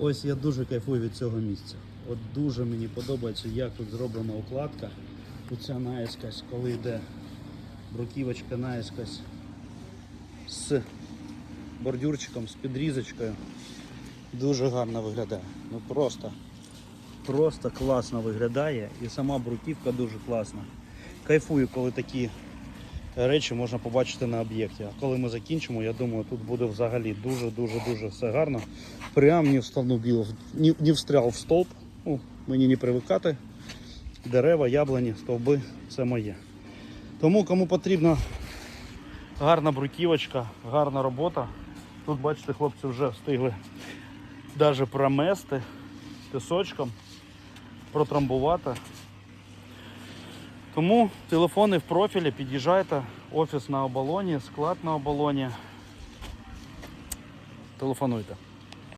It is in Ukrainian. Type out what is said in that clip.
Ось я дуже кайфую від цього місця. От дуже мені подобається, як тут зроблена укладка. Оця наїскась, коли йде бруківочка наїскась з бордюрчиком, з підрізочкою. Дуже гарно виглядає. Ну просто, просто класно виглядає і сама бруківка дуже класна. Кайфую, коли такі речі можна побачити на об'єкті. А коли ми закінчимо, я думаю, тут буде взагалі дуже-дуже-дуже все гарно. Прям не встану не, не встряв в стовп. Ну, мені не привикати. Дерева, яблуні, стовби це моє. Тому кому потрібна гарна бруківочка, гарна робота. Тут, бачите, хлопці вже встигли навіть промести пісочком, протрамбувати. Тому телефони в профілі, під'їжджайте, офіс на оболоні, склад на оболоні. Телефонуйте.